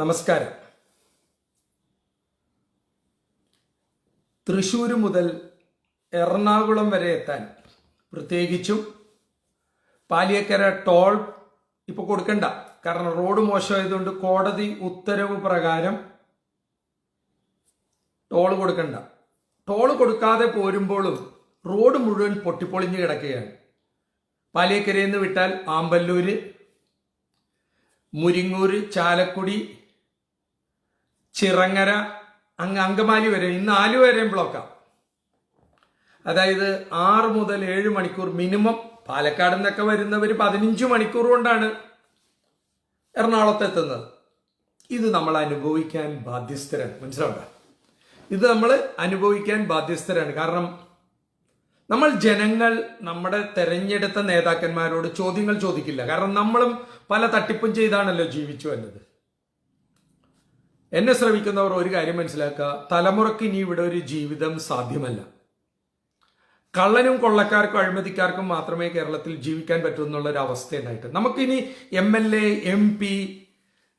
നമസ്കാരം. തൃശൂർ മുതൽ എറണാകുളം വരെ എത്താൻ പ്രത്യേകിച്ചും പാലിയക്കര ടോൾ ഇപ്പോൾ കൊടുക്കണ്ട. കാരണം റോഡ് മോശമായതുകൊണ്ട് കോടതി ഉത്തരവ് പ്രകാരം ടോൾ കൊടുക്കണ്ട. ടോൾ കൊടുക്കാതെ പോരുമ്പോഴും റോഡ് മുഴുവൻ പൊട്ടിപ്പൊളിഞ്ഞ് കിടക്കുകയാണ്. പാലിയക്കരയിൽ നിന്ന് വിട്ടാൽ ആമ്പല്ലൂര് മുരിങ്ങൂര് ചാലക്കുടി ചിറങ്ങര അങ്ങ് അങ്കമാലി വരെ ഇന്ന് ആലുവരെയും വരെയും ബ്ലോക്കാണ് അതായത് ആറ് മുതൽ ഏഴ് മണിക്കൂർ മിനിമം പാലക്കാട് നിന്നൊക്കെ വരുന്നവർ പതിനഞ്ച് മണിക്കൂർ കൊണ്ടാണ് എറണാകുളത്ത് എത്തുന്നത് ഇത് നമ്മൾ അനുഭവിക്കാൻ ബാധ്യസ്ഥരാണ്. മനസ്സിലാവുക ഇത് നമ്മൾ അനുഭവിക്കാൻ ബാധ്യസ്ഥരാണ്. കാരണം നമ്മൾ ജനങ്ങൾ നമ്മുടെ തെരഞ്ഞെടുത്ത നേതാക്കന്മാരോട് ചോദ്യങ്ങൾ ചോദിക്കില്ല. കാരണം നമ്മളും പല തട്ടിപ്പും ചെയ്താണല്ലോ ജീവിച്ചു വന്നത്. എന്നെ ശ്രമിക്കുന്നവർ ഒരു കാര്യം മനസ്സിലാക്കുക. തലമുറയ്ക്ക് ഇനി ഇവിടെ ഒരു ജീവിതം സാധ്യമല്ല. കള്ളനും കൊള്ളക്കാർക്കും അഴിമതിക്കാർക്കും മാത്രമേ കേരളത്തിൽ ജീവിക്കാൻ പറ്റൂ എന്നുള്ള ഒരു അവസ്ഥ ഉണ്ടായിട്ട്. നമുക്കിനി M L A M P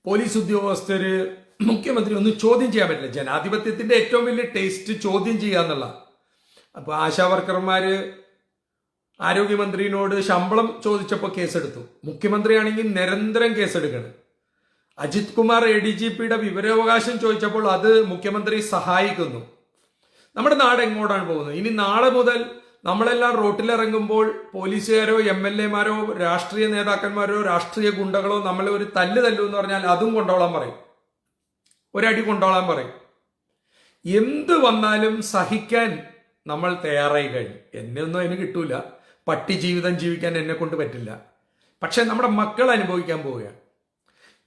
police ഉദ്യോഗസ്ഥർ മുഖ്യമന്ത്രി ഒന്നും ചോദ്യം ചെയ്യാൻ പറ്റില്ല. ജനാധിപത്യത്തിന്റെ ഏറ്റവും വലിയ ടേസ്റ്റ് ചോദ്യം ചെയ്യുക എന്നുള്ള. അപ്പൊ ആശാ വർക്കർമാര് ആരോഗ്യമന്ത്രിയോട് ശമ്പളം ചോദിച്ചപ്പോൾ കേസെടുത്തു. മുഖ്യമന്ത്രിയാണെങ്കിൽ നിരന്തരം കേസെടുക്കണം. Ajith Kumar A D G പിയുടെ വിവരാവകാശം ചോദിച്ചപ്പോൾ അത് മുഖ്യമന്ത്രി സഹായിക്കുന്നു. നമ്മുടെ നാട് എങ്ങോട്ടാണ് പോകുന്നത്? ഇനി നാളെ മുതൽ നമ്മളെല്ലാം റോട്ടിലിറങ്ങുമ്പോൾ പോലീസുകാരോ എം എൽ എമാരോ രാഷ്ട്രീയ നേതാക്കന്മാരോ രാഷ്ട്രീയ ഗുണ്ടകളോ നമ്മളെ ഒരു തല്ല് തല്ലു എന്ന് പറഞ്ഞാൽ അതും കൊണ്ടോളാൻ പറയും. ഒരടി കൊണ്ടോളാൻ പറയും. എന്ത് വന്നാലും സഹിക്കാൻ നമ്മൾ തയ്യാറായി കഴിഞ്ഞു. എന്നെ ഒന്നും അതിന് കിട്ടൂല. പട്ടി ജീവിതം ജീവിക്കാൻ എന്നെ കൊണ്ട് പറ്റില്ല. പക്ഷെ നമ്മുടെ മക്കൾ അനുഭവിക്കാൻ പോവുകയാണ്.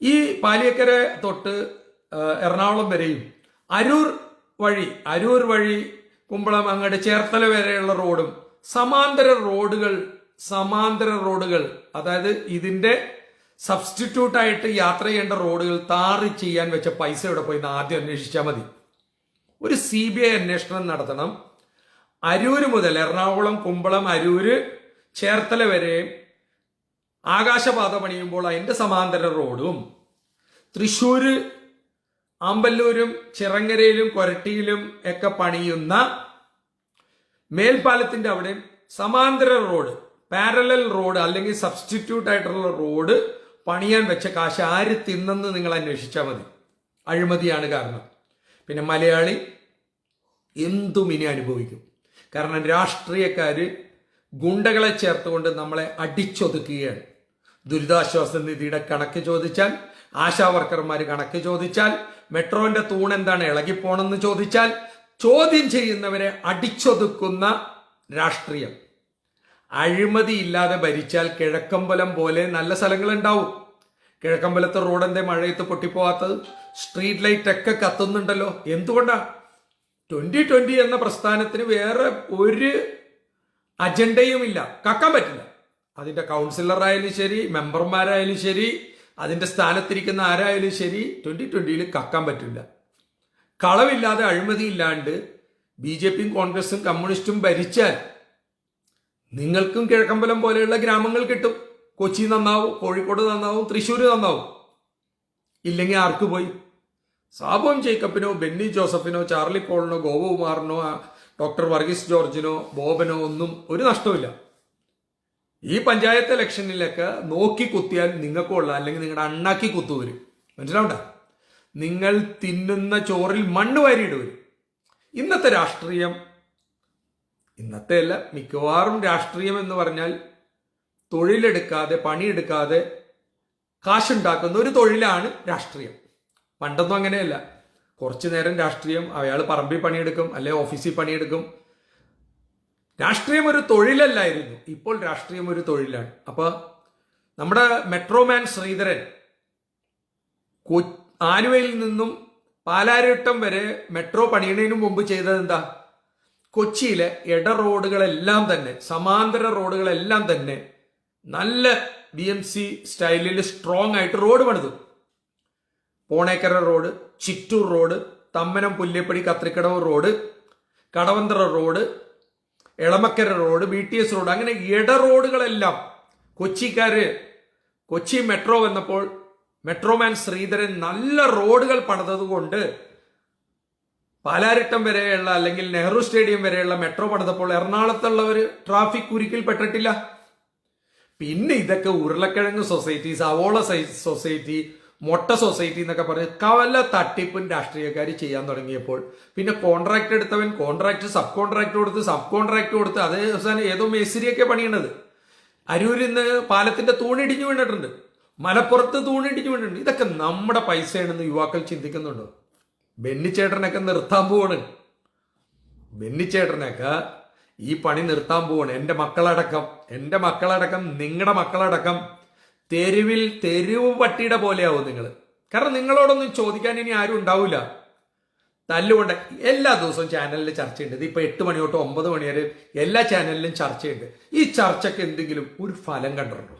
ഈ പാലിയക്കര തൊട്ട് എറണാകുളം വരെയും അരൂർ വഴി അരൂർ വഴി കുമ്പളം അങ്ങോട്ട് ചേർത്തല വരെയുള്ള റോഡും സമാന്തര റോഡുകൾ സമാന്തര റോഡുകൾ അതായത് ഇതിന്റെ സബ്സ്റ്റിറ്റ്യൂട്ട് ആയിട്ട് യാത്ര ചെയ്യേണ്ട റോഡുകൾ താറി ചെയ്യാൻ വെച്ച പൈസ ഇവിടെ പോയി ആദ്യം അന്വേഷിച്ചാൽ മതി. ഒരു സി ബി ഐ അന്വേഷണം നടത്തണം. അരൂര് മുതൽ എറണാകുളം കുമ്പളം അരൂര് ചേർത്തല വരെ ആകാശപാത പണിയുമ്പോൾ അതിന്റെ സമാന്തര റോഡും തൃശ്ശൂര് ആമ്പല്ലൂരും ചിറങ്ങരയിലും കൊരട്ടിയിലും ഒക്കെ പണിയുന്ന മേൽപ്പാലത്തിന്റെ അവിടെ സമാന്തര റോഡ് പാരലൽ റോഡ് അല്ലെങ്കിൽ സബ്സ്റ്റിറ്റ്യൂട്ട് ആയിട്ടുള്ള റോഡ് പണിയാൻ വെച്ച കാശ് ആര് തിന്നെന്ന് നിങ്ങൾ അന്വേഷിച്ചാൽ മതി. അഴിമതിയാണ് കാരണം. പിന്നെ മലയാളി എന്തും ഇനി അനുഭവിക്കും. കാരണം രാഷ്ട്രീയക്കാർ ഗുണ്ടകളെ ചേർത്തുകൊണ്ട് നമ്മളെ അടിച്ചൊതുക്കുകയാണ്. ദുരിതാശ്വാസ നിധിയുടെ കണക്ക് ചോദിച്ചാൽ ആശാ വർക്കർമാർ കണക്ക് ചോദിച്ചാൽ മെട്രോന്റെ തൂൺ എന്താണ് ഇളകിപ്പോണെന്ന് ചോദിച്ചാൽ ചോദ്യം ചെയ്യുന്നവരെ അടിച്ചൊതുക്കുന്ന രാഷ്ട്രീയം. അഴിമതി ഇല്ലാതെ ഭരിച്ചാൽ കിഴക്കമ്പലം പോലെ നല്ല സ്ഥലങ്ങളുണ്ടാവും. കിഴക്കമ്പലത്തെ റോഡ് എന്തേ മഴയത്ത് പൊട്ടിപ്പോവാത്തത്? സ്ട്രീറ്റ് ലൈറ്റ് ഒക്കെ കത്തുന്നുണ്ടല്ലോ. എന്തുകൊണ്ടാണ് ട്വന്റി ട്വന്റി എന്ന പ്രസ്ഥാനത്തിന് വേറെ ഒരു അജണ്ടയുമില്ല. കക്കാൻ പറ്റില്ല. അതിന്റെ കൗൺസിലർ ആയാലും ശരി മെമ്പർമാരായാലും ശരി അതിന്റെ സ്ഥാനത്തിരിക്കുന്ന ആരായാലും ശരി ട്വന്റി ട്വന്റിയിൽ കക്കാൻ പറ്റില്ല. കളവില്ലാതെ അഴിമതി ഇല്ലാണ്ട് ബി ജെ പിയും കോൺഗ്രസും കമ്മ്യൂണിസ്റ്റും ഭരിച്ചാൽ നിങ്ങൾക്കും കിഴക്കമ്പലം പോലെയുള്ള ഗ്രാമങ്ങൾ കിട്ടും. കൊച്ചി നന്നാവും കോഴിക്കോട് നന്നാവും തൃശ്ശൂർ നന്നാവും. ഇല്ലെങ്കിൽ ആർക്ക് പോയി? സാബോം ജേക്കബിനോ ബെന്നി ജോസഫിനോ ചാർലി പോളിനോ ഗോപകുമാറിനോ ഡോക്ടർ വർഗീസ് ജോർജിനോ ബോബനോ ഒന്നും ഒരു നഷ്ടവുമില്ല. ഈ പഞ്ചായത്ത് ഇലക്ഷനിലൊക്കെ നോക്കി കുത്തിയാൽ നിങ്ങൾക്കുള്ള അല്ലെങ്കിൽ നിങ്ങളുടെ അണ്ണാക്കി കുത്തുവരും മനസ്സിലാവണ്ട? നിങ്ങൾ തിന്നുന്ന ചോറിൽ മണ്ണ് വാരിയിടുവരും ഇന്നത്തെ രാഷ്ട്രീയം ഇന്നത്തെ അല്ല മിക്കവാറും രാഷ്ട്രീയം എന്ന് പറഞ്ഞാൽ തൊഴിലെടുക്കാതെ പണിയെടുക്കാതെ കാശുണ്ടാക്കുന്ന ഒരു തൊഴിലാണ് രാഷ്ട്രീയം. പണ്ടൊന്നും അങ്ങനെയല്ല. കുറച്ചു നേരം രാഷ്ട്രീയം അയാൾ പറമ്പിൽ പണിയെടുക്കും അല്ലെ ഓഫീസിൽ പണിയെടുക്കും രാഷ്ട്രീയം ഒരു തൊഴിലല്ലായിരുന്നു. ഇപ്പോൾ രാഷ്ട്രീയം ഒരു തൊഴിലാണ്. അപ്പോൾ നമ്മുടെ മെട്രോമാൻ ശ്രീധരൻ കൊ- ആലുവയിൽ നിന്നും പാലാരിട്ടം വരെ മെട്രോ പണിയുന്നതിന് മുമ്പ് ചെയ്തത് എന്താ കൊച്ചിയിലെ ഇട റോഡുകളെല്ലാം തന്നെ സമാന്തര റോഡുകളെല്ലാം തന്നെ നല്ല ബി എം സി സ്റ്റൈലിൽ സ്ട്രോങ് ആയിട്ട് റോഡ് പണിതു. Ponekkara road Chittoor road Thammanam Pulleppady Kathrikadavu road Kadavanthra road Elamakkara road B T S road അങ്ങനെ ഇട റോഡുകളെല്ലാം കൊച്ചിക്കാര് കൊച്ചി മെട്രോ വന്നപ്പോൾ മെട്രോമാൻ ശ്രീധരൻ നല്ല റോഡുകൾ പണിതത് കൊണ്ട് പാലാരിട്ടം വരെയുള്ള അല്ലെങ്കിൽ നെഹ്റു സ്റ്റേഡിയം വരെയുള്ള മെട്രോ പണിതപ്പോൾ എറണാകുളത്തുള്ളവർ ട്രാഫിക് കുരുക്കിൽ പെട്ടിട്ടില്ല. പിന്നെ ഇതൊക്കെ ഉരുളക്കിഴങ്ങ് സൊസൈറ്റി സവോള സൊസൈറ്റി മൊട്ട സൊസൈറ്റി എന്നൊക്കെ പറഞ്ഞ് കവല തട്ടിപ്പും രാഷ്ട്രീയക്കാർ ചെയ്യാൻ തുടങ്ങിയപ്പോൾ. പിന്നെ കോൺട്രാക്ട് എടുത്തവൻ കോൺട്രാക്ട് സബ് കോൺട്രാക്ട് കൊടുത്ത് സബ് കോൺട്രാക്ട് കൊടുത്ത് അതേ അവസാനം ഏതോ മേസ്തിരിയൊക്കെ പണിയണത്. അരൂരിൽ നിന്ന് പാലത്തിന്റെ തൂണിടിഞ്ഞു വീണിട്ടുണ്ട്. മലപ്പുറത്ത് തൂണിടിഞ്ഞു വീണിട്ടുണ്ട്. ഇതൊക്കെ നമ്മുടെ പൈസയാണെന്ന് യുവാക്കൾ ചിന്തിക്കുന്നുണ്ടോ? ബെന്നിച്ചേട്ടനൊക്കെ നിർത്താൻ പോവാണ്. ബെന്നിച്ചേട്ടനൊക്കെ ഈ പണി നിർത്താൻ പോവാണ്. എന്റെ മക്കളടക്കം എന്റെ മക്കളടക്കം നിങ്ങളുടെ മക്കളടക്കം. തെരുവിൽ തെരുവ് പട്ടിയുടെ പോലെയാവും നിങ്ങൾ കാരണം നിങ്ങളോടൊന്നും ചോദിക്കാൻ ഇനി ആരും ഉണ്ടാവില്ല തല്ലുകൊണ്ട് എല്ലാ ദിവസവും ചാനലിൽ ചർച്ചയുണ്ട്. ഇതിപ്പോൾ എട്ട് മണി തൊട്ട് ഒമ്പത് മണി വരെ എല്ലാ ചാനലിലും ചർച്ചയുണ്ട്. ഈ ചർച്ചയ്ക്ക് എന്തെങ്കിലും ഒരു ഫലം കണ്ടിട്ടുണ്ടോ?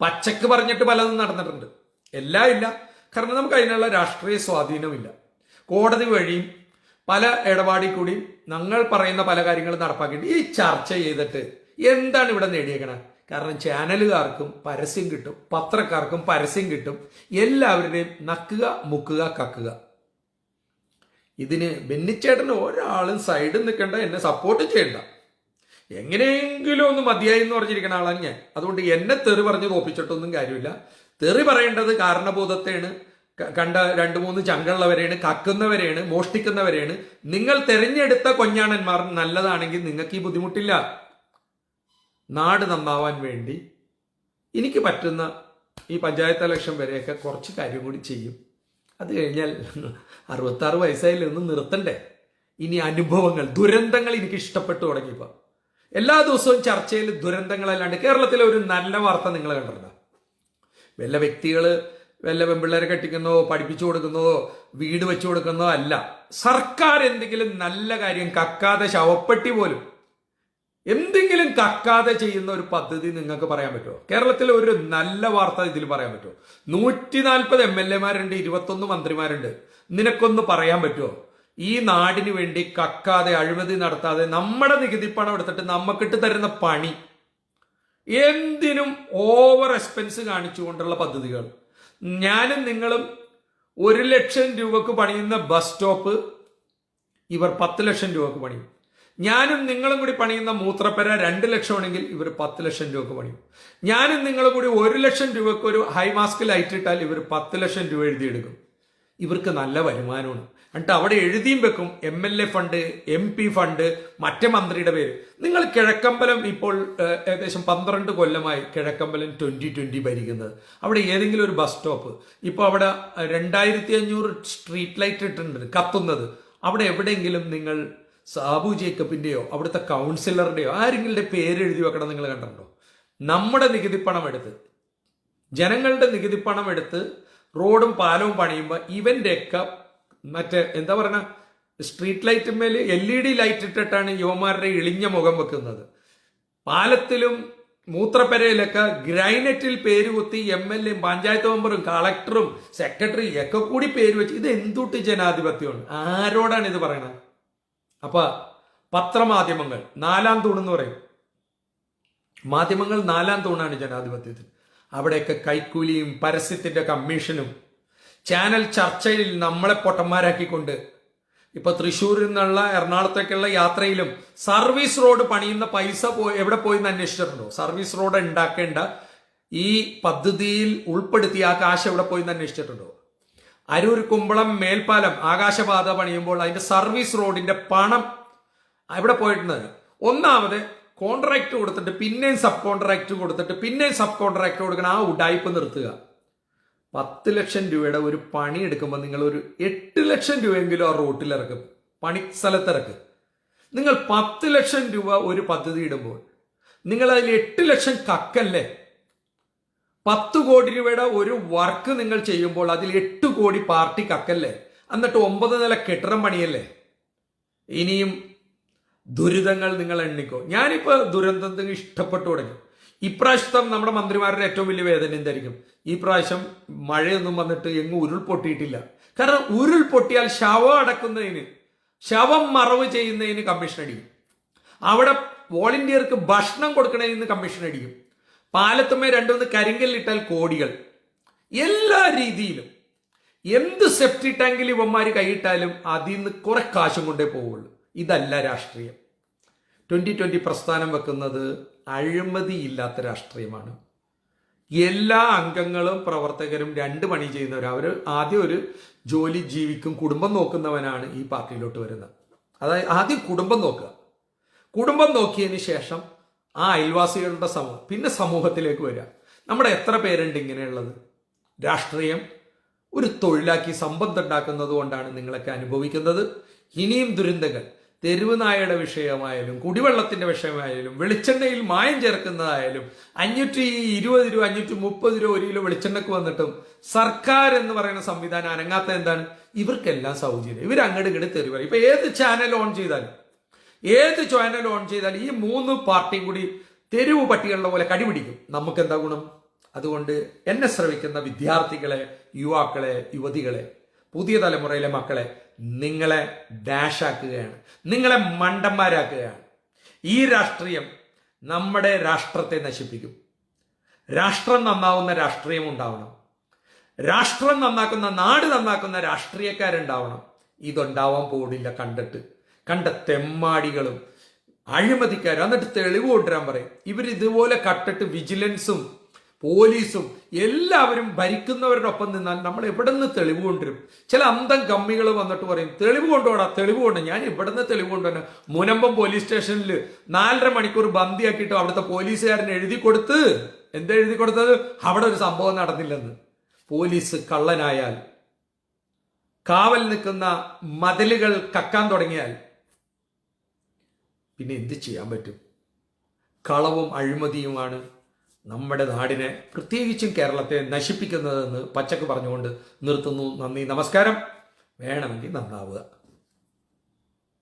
പച്ചക്ക് പറഞ്ഞിട്ട് പലതും നടന്നിട്ടുണ്ട്. എല്ലാം ഇല്ല. കാരണം നമുക്ക് അതിനുള്ള രാഷ്ട്രീയ സ്വാധീനമില്ല. കോടതി വഴിയും പല ഇടപാടിൽ കൂടിയും ഞങ്ങൾ പറയുന്ന പല കാര്യങ്ങളും നടപ്പാക്കിയിട്ട് ഈ ചർച്ച ചെയ്തിട്ട് എന്താണ് ഇവിടെ നേടിയേക്കണത് കാരണം ചാനലുകാർക്കും പരസ്യം കിട്ടും പത്രക്കാർക്കും പരസ്യം കിട്ടും. എല്ലാവരുടെയും നക്കുക മുക്കുക കക്കുക. ഇതിന് ബെന്നിച്ചേട്ടന് ഒരാളും സൈഡിൽ നിൽക്കേണ്ട എന്നെ സപ്പോർട്ട് ചെയ്യണ്ട. എങ്ങനെയെങ്കിലും ഒന്ന് മതിയായി എന്ന് പറഞ്ഞിരിക്കുന്ന ആളാണ് ഞാൻ. അതുകൊണ്ട് എന്നെ തെറി പറഞ്ഞ് തോപ്പിച്ചിട്ടൊന്നും കാര്യമില്ല. തെറി പറയേണ്ടത് കാരണബോധത്തെയാണ്. കണ്ട രണ്ട് മൂന്ന് ചങ്കുള്ളവരെയാണ് കക്കുന്നവരെയാണ് മോഷ്ടിക്കുന്നവരെയാണ്. നിങ്ങൾ തെരഞ്ഞെടുത്ത കൊഞ്ഞാണന്മാർ നല്ലതാണെങ്കിൽ നിങ്ങൾക്ക് ഈ ബുദ്ധിമുട്ടില്ല. നാട് നന്നാവാൻ വേണ്ടി എനിക്ക് പറ്റുന്ന ഈ പഞ്ചായത്ത് ഇലക്ഷൻ വരെയൊക്കെ കുറച്ച് കാര്യം കൂടി ചെയ്യും. അത് കഴിഞ്ഞാൽ അറുപത്താറ് വയസ്സായാലും നിർത്തണ്ടേ? ഇനി അനുഭവങ്ങൾ ദുരന്തങ്ങൾ എനിക്ക് ഇഷ്ടപ്പെട്ടു തുടങ്ങിയപ്പോൾ എല്ലാ ദിവസവും ചർച്ചയിൽ ദുരന്തങ്ങളല്ലാണ്ട് കേരളത്തിലെ ഒരു നല്ല വാർത്ത നിങ്ങൾ കണ്ടിട്ടുണ്ടോ? വല്ല വ്യക്തികൾ വല്ല പെൺപിള്ളേരെ കെട്ടിക്കുന്നോ പഠിപ്പിച്ചു കൊടുക്കുന്നതോ വീട് വെച്ചു കൊടുക്കുന്നതോ അല്ല. സർക്കാർ എന്തെങ്കിലും നല്ല കാര്യം കക്കാതെ ശവപ്പെട്ടി പോലും എന്തെങ്കിലും കക്കാതെ ചെയ്യുന്ന ഒരു പദ്ധതി നിങ്ങൾക്ക് പറയാൻ പറ്റുമോ? കേരളത്തിൽ ഒരു നല്ല വാർത്ത ഇതിൽ പറയാൻ പറ്റുമോ? നൂറ്റി നാൽപ്പത് എം എൽ എമാരുണ്ട് ഇരുപത്തൊന്ന് മന്ത്രിമാരുണ്ട്. നിനക്കൊന്ന് പറയാൻ പറ്റുമോ? ഈ നാടിന് വേണ്ടി കക്കാതെ അഴിമതി നടത്താതെ നമ്മുടെ നികുതി പണം എടുത്തിട്ട് നമുക്കിട്ട് തരുന്ന പണി. എന്തിനും ഓവർ എക്സ്പെൻസ് കാണിച്ചുകൊണ്ടുള്ള പദ്ധതികൾ. ഞാനും നിങ്ങളും ഒരു ലക്ഷം രൂപക്ക് പണിയുന്ന ബസ് സ്റ്റോപ്പ് ഇവർ പത്ത് ലക്ഷം രൂപക്ക് പണിയും. ഞാനും നിങ്ങളും കൂടി പണിയുന്ന മൂത്രപ്പര രണ്ട് ലക്ഷമാണെങ്കിൽ ഇവർ പത്ത് ലക്ഷം രൂപക്ക് പണിയും. ഞാനും നിങ്ങളും കൂടി ഒരു ലക്ഷം രൂപക്ക് ഒരു ഹൈ മാസ്ക് ലൈറ്റ് ഇട്ടാൽ ഇവർ പത്ത് ലക്ഷം രൂപ എഴുതിയെടുക്കും. ഇവർക്ക് നല്ല വരുമാനമാണ്. എന്നിട്ട് അവിടെ എഴുതിയും വെക്കും M L A fund M P fund മറ്റേ മന്ത്രിയുടെ പേര്. നിങ്ങൾ കിഴക്കമ്പലം ഇപ്പോൾ ഏകദേശം പന്ത്രണ്ട് കൊല്ലമായി കിഴക്കമ്പലം ട്വന്റി ട്വന്റി ഭരിക്കുന്നത്. അവിടെ ഏതെങ്കിലും ഒരു ബസ് സ്റ്റോപ്പ് ഇപ്പോൾ അവിടെ രണ്ടായിരത്തി അഞ്ഞൂറ് സ്ട്രീറ്റ് ലൈറ്റ് ഇട്ടിട്ടുണ്ട് കത്തുന്നത്. അവിടെ എവിടെയെങ്കിലും നിങ്ങൾ സാബു ജേക്കബിന്റെയോ അവിടുത്തെ കൗൺസിലറുടെയോ ആരെങ്കിലും പേര് എഴുതി വെക്കണം നിങ്ങൾ കണ്ടിട്ടുണ്ടോ? നമ്മുടെ നികുതി പണം എടുത്ത് ജനങ്ങളുടെ നികുതി പണം എടുത്ത് റോഡും പാലവും പണിയുമ്പോൾ ഇവന്റെയൊക്കെ മറ്റേ എന്താ പറയുക സ്ട്രീറ്റ് ലൈറ്റിന്മേൽ എൽ ഇ ഡി ലൈറ്റ് ഇട്ടിട്ടാണ് യുവമാരുടെ ഇളിഞ്ഞ മുഖം വെക്കുന്നത്. പാലത്തിലും മൂത്രപ്പെരയിലൊക്കെ ഗ്രൈനറ്റിൽ പേര് കുത്തി എം എൽ എയും പഞ്ചായത്ത് മെമ്പറും കളക്ടറും സെക്രട്ടറിയും ഒക്കെ കൂടി പേര് വെച്ച് ഇത് എന്തുട്ട് ജനാധിപത്യമാണ്? ആരോടാണ് ഇത് പറയണത്? അപ്പൊ പത്രമാധ്യമങ്ങൾ നാലാം തൂണെന്ന് പറയും. മാധ്യമങ്ങൾ നാലാം തൂണാണ് ജനാധിപത്യത്തിൽ. അവിടെയൊക്കെ കൈക്കൂലിയും പരസ്യത്തിന്റെ കമ്മീഷനും ചാനൽ ചർച്ചയിൽ നമ്മളെ പൊട്ടന്മാരാക്കിക്കൊണ്ട് ഇപ്പൊ തൃശ്ശൂരിൽ നിന്നുള്ള എറണാകുളത്തേക്കുള്ള യാത്രയിലും സർവീസ് റോഡ് പണിയുന്ന പൈസ എവിടെ പോയി എന്ന് അന്വേഷിച്ചിട്ടുണ്ടോ? സർവീസ് റോഡ് ഉണ്ടാക്കേണ്ട ഈ പദ്ധതിയിൽ ഉൾപ്പെടുത്തി ആ കാശ് എവിടെ പോയി എന്ന് അന്വേഷിച്ചിട്ടുണ്ടോ? അരൂർ കുമ്പളം മേൽപ്പാലം ആകാശപാത പണിയുമ്പോൾ അതിന്റെ സർവീസ് റോഡിന്റെ പണം എവിടെ പോയിട്ടുണ്ട്? ഒന്നാമത് കോൺട്രാക്ട് കൊടുത്തിട്ട് പിന്നെയും സബ് കോൺട്രാക്ട് കൊടുത്തിട്ട് പിന്നെയും സബ് കോൺട്രാക്ട് കൊടുക്കണം. ആ ഉടായ്പ നിർത്തുക. പത്ത് ലക്ഷം രൂപയുടെ ഒരു പണി എടുക്കുമ്പോൾ നിങ്ങൾ ഒരു എട്ട് ലക്ഷം രൂപയെങ്കിലും ആ റോട്ടിൽ ഇറക്കും. പണി സ്ഥലത്തിറക്കും നിങ്ങൾ പത്ത് ലക്ഷം രൂപ ഒരു പദ്ധതി ഇടുമ്പോൾ നിങ്ങൾ അതിൽ എട്ട് ലക്ഷം കക്കല്ലേ? പത്ത് കോടി രൂപയുടെ ഒരു വർക്ക് നിങ്ങൾ ചെയ്യുമ്പോൾ അതിൽ എട്ട് കോടി പാർട്ടി കക്കല്ലേ? എന്നിട്ട് ഒമ്പത് നില കെട്ടിടം പണിയല്ലേ? ഇനിയും ദുരിതങ്ങൾ നിങ്ങൾ എണ്ണിക്കോ. ഞാനിപ്പോൾ ദുരന്തത്തിന് ഇഷ്ടപ്പെട്ടു തുടങ്ങി. ഇപ്രാവശ്യം നമ്മുടെ മന്ത്രിമാരുടെ ഏറ്റവും വലിയ വേദന എന്തായിരിക്കും? ഈ പ്രാവശ്യം മഴയൊന്നും വന്നിട്ട് എങ്ങും ഉരുൾപൊട്ടിയിട്ടില്ല. കാരണം ഉരുൾപൊട്ടിയാൽ ശവം അടക്കുന്നതിന് ശവം മറവ് ചെയ്യുന്നതിന് കമ്മീഷൻ അടിക്കും അവിടെ വോളണ്ടിയർക്ക് ഭക്ഷണം കൊടുക്കണതിന് കമ്മീഷൻ അടിക്കും പാലത്തുമ്മേ രണ്ടുമൂന്ന് കരിങ്കല്ലിട്ടാൽ കോടികൾ. എല്ലാ രീതിയിലും. എന്ത് സെഫ്റ്റി ടാങ്കിൽ ഇവന്മാർ കൈയിട്ടാലും അതിൽ നിന്ന് കുറെ കാശും കൊണ്ടേ പോവുള്ളൂ. ഇതല്ല രാഷ്ട്രീയം. ട്വന്റി ട്വന്റി പ്രസ്ഥാനം വെക്കുന്നത് അഴിമതിയില്ലാത്ത രാഷ്ട്രീയമാണ്. എല്ലാ അംഗങ്ങളും പ്രവർത്തകരും രണ്ട് പണി ചെയ്യുന്നവർ അവർ ആദ്യം ഒരു ജോലി ജീവിക്കും കുടുംബം നോക്കുന്നവനാണ് ഈ പാർട്ടിയിലോട്ട് വരുന്നത്. അതായത് ആദ്യം കുടുംബം നോക്കുക. കുടുംബം നോക്കിയതിന് ശേഷം ആ അയൽവാസികളുടെ സമൂഹം പിന്നെ സമൂഹത്തിലേക്ക് വരിക. നമ്മുടെ എത്ര പേരുണ്ട് ഇങ്ങനെയുള്ളത്? രാഷ്ട്രീയം ഒരു തൊഴിലാക്കി സമ്പത്തുണ്ടാക്കുന്നത് കൊണ്ടാണ് നിങ്ങളൊക്കെ അനുഭവിക്കുന്നത്. ഇനിയും ദുരന്തങ്ങൾ തെരുവ് നായയുടെ വിഷയമായാലും കുടിവെള്ളത്തിന്റെ വിഷയമായാലും വെളിച്ചെണ്ണയിൽ മായം ചേർക്കുന്നതായാലും അഞ്ഞൂറ്റി ഇരുപത് രൂപ അഞ്ഞൂറ്റി മുപ്പത് രൂപ ഒരു കിലോ വെളിച്ചെണ്ണക്ക് വന്നിട്ടും സർക്കാർ എന്ന് പറയുന്ന സംവിധാനം അനങ്ങാത്ത എന്താണ്? ഇവർക്കെല്ലാം സൗജന്യം. ഇവർ അങ്ങോട്ട് ഇങ്ങോട്ട് തെരുവ് ഇപ്പൊ ഏത് ചാനൽ ഓൺ ചെയ്താലും ഏത് ചാനൽ ഓൺ ചെയ്താൽ ഈ മൂന്ന് പാർട്ടിയും കൂടി തെരുവ് പട്ടികളുടെ പോലെ കടിപിടിക്കും നമുക്ക് എന്താ ഗുണം? അതുകൊണ്ട് എന്നെ ശ്രമിക്കുന്ന വിദ്യാർത്ഥികളെ യുവാക്കളെ യുവതികളെ പുതിയ തലമുറയിലെ മക്കളെ നിങ്ങളെ ഡാഷാക്കുകയാണ്. നിങ്ങളെ മണ്ടന്മാരാക്കുകയാണ്. ഈ രാഷ്ട്രീയം നമ്മുടെ രാഷ്ട്രത്തെ നശിപ്പിക്കും. രാഷ്ട്രം നന്നാവുന്ന രാഷ്ട്രീയം ഉണ്ടാവണം. രാഷ്ട്രം നന്നാക്കുന്ന നാട് നന്നാക്കുന്ന രാഷ്ട്രീയക്കാരുണ്ടാവണം. ഇതുണ്ടാവാൻ പോടില്ല കണ്ടിട്ട്. കണ്ട തെമ്മാടികളും അഴിമതിക്കാരും. എന്നിട്ട് തെളിവ് കൊണ്ടുവരാൻ പറയും. ഇവർ ഇതുപോലെ കട്ടിട്ട് വിജിലൻസും പോലീസും എല്ലാവരും ഭരിക്കുന്നവരുടെ ഒപ്പം നിന്നാൽ നമ്മൾ എവിടെ നിന്ന് തെളിവ് കൊണ്ടുവരും? ചില അന്തം കമ്മികൾ വന്നിട്ട് പറയും തെളിവ് കൊണ്ടുപോടാ തെളിവ് കൊണ്ട്. ഞാൻ ഇവിടെ നിന്ന് തെളിവ് കൊണ്ടുവന്നെ മുനമ്പം പോലീസ് സ്റ്റേഷനിൽ നാലര മണിക്കൂർ ബന്ദിയാക്കിയിട്ട് അവിടുത്തെ പോലീസുകാരൻ എഴുതി കൊടുത്ത്. എന്താ എഴുതി കൊടുത്തത്? അവിടെ ഒരു സംഭവം നടന്നില്ലെന്ന്. പോലീസ് കള്ളനായാൽ കാവൽ നിൽക്കുന്ന മതിലുകൾ കക്കാൻ തുടങ്ങിയാൽ പിന്നെ എന്ത് ചെയ്യാൻ പറ്റും? കളവും അഴിമതിയുമാണ് നമ്മുടെ നാടിനെ പ്രത്യേകിച്ചും കേരളത്തെ നശിപ്പിക്കുന്നതെന്ന് പച്ചക്ക് പറഞ്ഞുകൊണ്ട് നിർത്തുന്നു. നന്ദി. നമസ്കാരം. വേണമെങ്കിൽ നന്നാവുക.